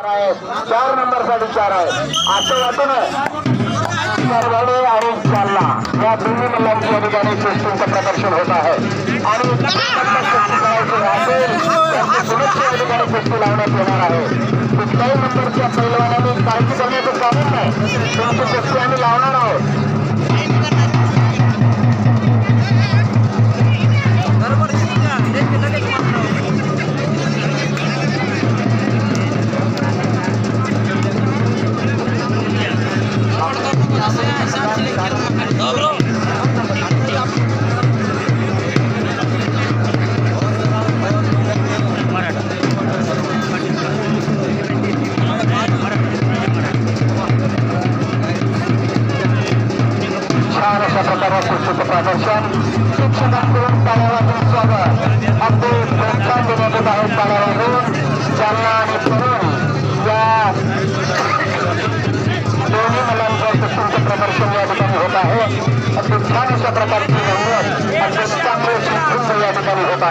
चार नंबरसाठी चार आहे असं वाटून परवाडे आरोप चालला. या दोन्ही मल्लांच्या ठिकाणी कुस्तीचं प्रदर्शन होत आहे. आणि कुस्ती करायची सुरक्षा ठिकाणी कुस्ती लावण्यात येणार आहे. कुठल्याही नंबरच्या पैलवानाने काळजी करण्याचं कारण नाही. तुमची कुस्ती आम्ही लावणार आहोत. स्वागत अगदी प्रोत्साहन देण्यात येत आहे टाळ्या वाजवून जालना आणि तरुण या दोन्ही मुलांचं कुस्तीचं प्रदर्शन या ठिकाणी होत आहे अगदी छान अशा प्रकारची रंगत अगदी चांगले शिक्षण या ठिकाणी होत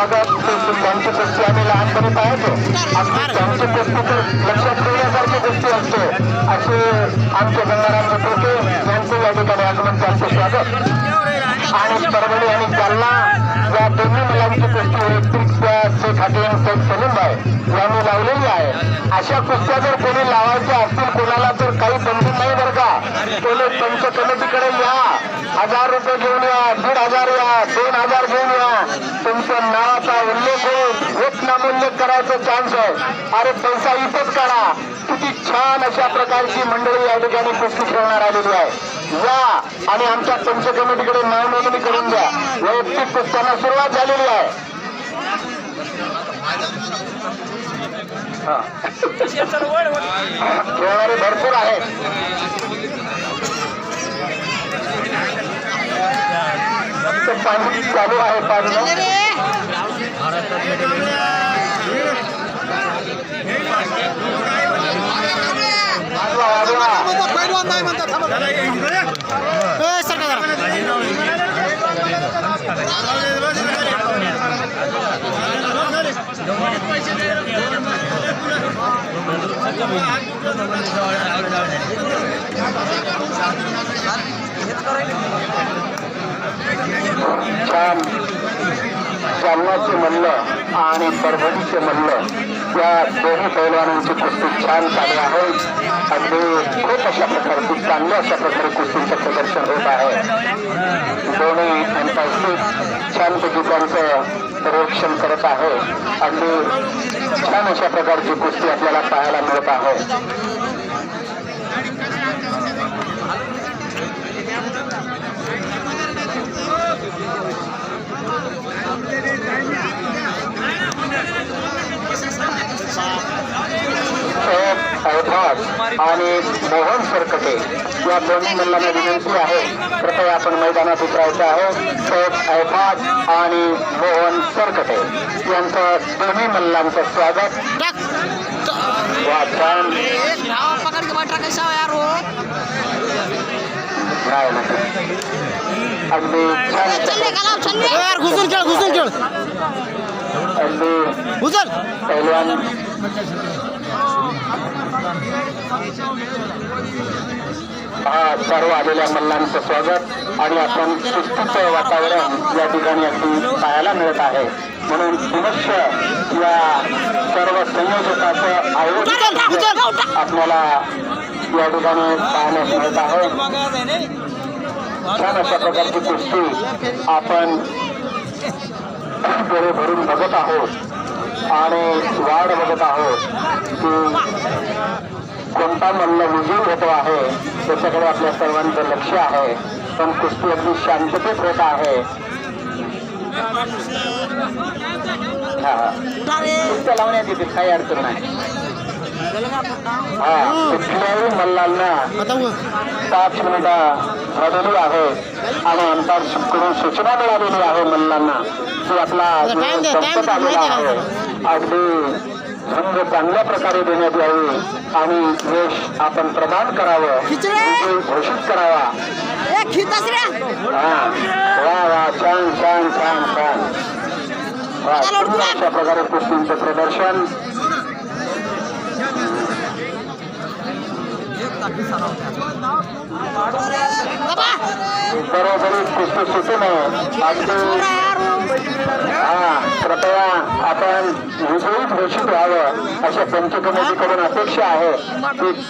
स्वागत ते त्यांची आम्ही लहानपणी पाहतो. त्यांचे त्यांची तर लक्षात ठेवण्यासारखी गोष्टी असतो. असे आमचे गंगाराम टोपे यांचे या ठिकाणी आगमन त्यांचं स्वागत. आणि परभणी आणि जालना या दोन्ही मुलांची कुस्ती इलेक्ट्रिक शेख हाटीम शेख सलीम भाई यांनी लावलेली आहे. अशा कुस्त्या जर कोणी लावायच्या असतील कोणाला तर काही बंधन नाही बरं का. कोणी पंच कमिटीकडे या. हजार रुपये घेऊन या दीड हजार या दोन हजार घेऊन या. तुमच्या नावाचा उल्लेख होऊन एक नामोल्लेख करायचा चान्स आहे. अरे पैसा इथंच करा किती छान अशा प्रकारची मंडळी या ठिकाणी प्रस्तुत करणार आलेली आहे. या आणि आमच्या पंच कमिटीकडे नाव नोंदणी करून द्या. वैयक्तिक पुस्तकांना सुरुवात झालेली आहे. खेळणारे भरपूर आहेत तर पाणी चालू आहे पाणी. पैसे काम पैलवान म्हणलं छान आणि परभणीचे मल्ल या दोन्ही पैलवानांची कुस्ती छान चालू आहे. अगदी खूप अशा प्रकारची चांगल्या अशा प्रकारे कुस्तींचं प्रदर्शन होत आहे. दोन्ही अंतर्स्थित छानपैकी त्यांचं निरीक्षण करत आहे. अगदी छान अशा प्रकारची कुस्ती आपल्याला पाहायला मिळत आहे. आणि मोहन सरकटे या दोन्ही मल्लांना विनंती आहे. कृपया आपण मैदानात उतरायचं आहे. साहेब अवधास आणि मोहन सरकटे यांचं दोन्ही मल्लांचं स्वागत. टाक. वा छान एक धावा पकड के बैठा कैसा हो यार वो नाही नाही. अगदी घुसून खेळ घुसून खेळ. अगदी घुसल पैलवान हा सर्व आलेल्या मल्लांचं स्वागत. आणि आपण शिस्तीचं वातावरण या ठिकाणी अगदी पाहायला मिळत आहे. म्हणून पुनश्च या सर्व संयोजकाचं आयोजन आपल्याला या ठिकाणी पाहण्यास मिळत आहे. छान अशा प्रकारची कुस्ती आपण डोळे भरून बघत आहोत. आणि वाढ बघत आहोत की कोणता मल्ल विजयी होतो आहे. त्याच्याकडे आपल्या सर्वांचं लक्ष आहे. पण कुस्ती अगदी शांततेत होत आहे. हा कुस्त्या लावण्यात येते काही अडचण नाही. हा कुठल्याही मल्लांना. पाच मिनिटं झालेली आहे. आणि अंतर सूचना मिळालेली आहे मल्लांना की आपला संपत आलेला आहे. अगदी झंग चांगल्या प्रकारे देण्यात यावी. आणि यश आपण प्रदान करावं. घोषित करावा. वा वा छान छान छान छान. अशा प्रकारे कुस्तींचं प्रदर्शन. बाबा! बरोबरीत कुस्ती सुटू नये अगदी हा कृपया आपण विजयीत घोषित व्हावं. अशा पंच कमिटीकडून अपेक्षा आहे की की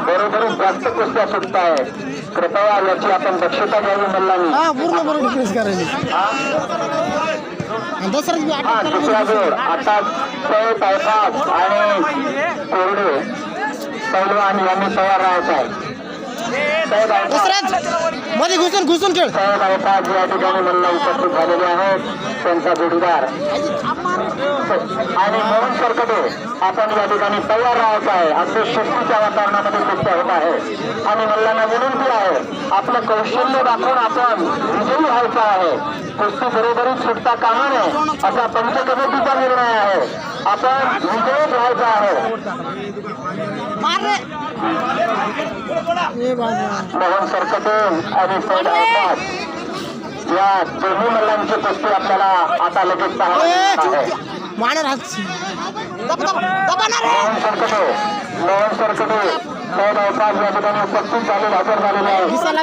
बरोबरीत जास्त कुस्त्या सुटत आहेत कृपया याची आपण दक्षता घ्यावी हा प्रेस करायली हा? दुसरा जोड. आता तळ पायपास आणि कोरडे. पैलवान यांनी तयार राहायचं आहे. दसराच मध्ये घुसून घुसून खेळ. या ठिकाणी मला उपस्थित झालेले आहेत त्यांचा जोडीदार आणि मोहन सरकटे आपण या ठिकाणी तयार राहायचं आहे. शक्तीच्या वातावरणामध्ये कुस्त्या होत आहे. आणि मल्लांना विनंती आहे आपलं कौशल्य दाखवून आपण विजयी व्हायचं आहे. कुस्ती बरोबरीत सुटता कामा नये असा पंचकमिटीचा निर्णय आहे. आपण व्हायचं आहे. मोहन सरकटे आणि या दोन्ही मल्लांची कुस्ती आपल्याला आता लगेच आहे. मोहन सरकटे मोहन सरकटे सैद अवकाश या ठिकाणी उपस्थित झाले हजर झालेले उचल!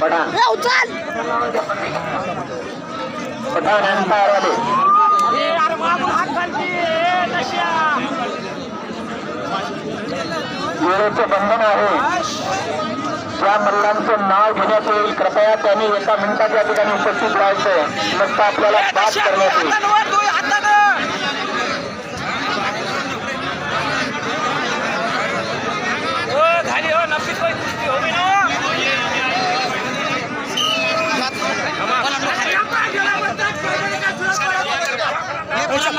पठाण पठाण वेळेचे बंधन आहे. ज्या मल्लांचं नाव घेण्यात येईल. कृपया त्यांनी एका मिनिटाच्या ठिकाणी उपस्थित राहायचं. मस्त आपल्याला बात करण्यात येईल.